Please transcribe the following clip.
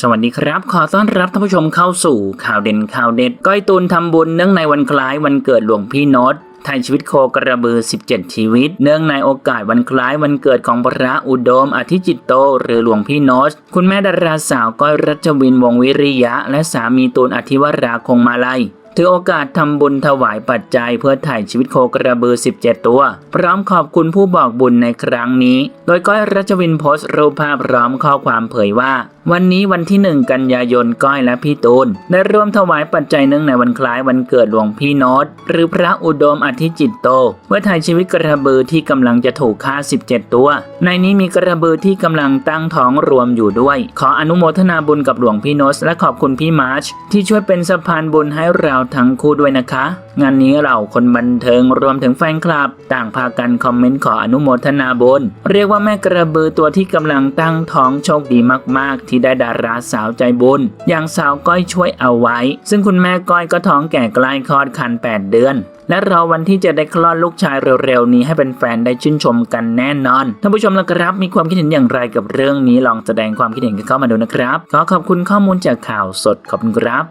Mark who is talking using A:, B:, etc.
A: สวัสดีครับ ขอต้อนรับท่านผู้ชมเข้าสู่ข่าวเด่นข่าวเด็ด ก้อยตูนทำบุญเนื่องในวันคล้ายวันเกิดหลวงพี่โนตไทยชีวิตโคกระบือ 17 ชีวิต เนื่องในโอกาสวันคล้ายวันเกิดของพระอุดม อธิจิตโต หรือหลวงพี่โนตคุณแม่ดาราสาวก้อยรัชวินวงศ์วิริยะ และสามีตูนอธิวราคงมาลัยถือโอกาสทำบุญถวายปัจจัยเพื่อถ่ายชีวิตโคกระบือ 17 ตัว พร้อมขอบคุณผู้บอกบุญในครั้งนี้ โดยก้อยรัชวินโพสต์รูปภาพพร้อมข้อความเผยว่า วันนี้วันที่ 1 กันยายนก้อยและพี่ตูน ได้ร่วมถวายปัจจัยเนื่องในวันคล้ายวันเกิดหลวงพี่โนตหรือพระอุดมอธิจิตโตเพื่อถ่ายชีวิตกระบือที่กำลังจะถูกฆ่า 17 ตัว ในนี้มีกระบือที่กำลังตั้งท้องรวมอยู่ด้วย ขออนุโมทนาบุญกับหลวงพี่โนตและขอบคุณพี่มาร์ชที่ช่วยเป็นสะพานบุญให้เราทั้งคู่ด้วยนะคะ งานนี้เราคนบันเทิงรวมถึงแฟนคลับ ต่างพากันคอมเมนต์ขออนุโมทนาบุญเรียกว่าแม่กระบือตัวที่กำลังตั้งท้องโชคดีมาก ๆ ที่ได้ดาราสาวใจบุญ อย่างสาวก้อยช่วยเอาไว้ ซึ่งคุณแม่ก้อยก็ท้องแก่ใกล้คลอดคัน 8 เดือนและรอวันที่จะได้คลอดลูกชายเร็วๆ นี้ให้เป็นแฟนได้ชื่นชมกันแน่นอน ท่านผู้ชมละครับ มีความคิดเห็นอย่างไรกับเรื่องนี้ลองแสดงความคิดเห็นกันเข้ามาดูนะครับ ขอขอบคุณข้อมูลจากข่าวสดขอบคุณครับ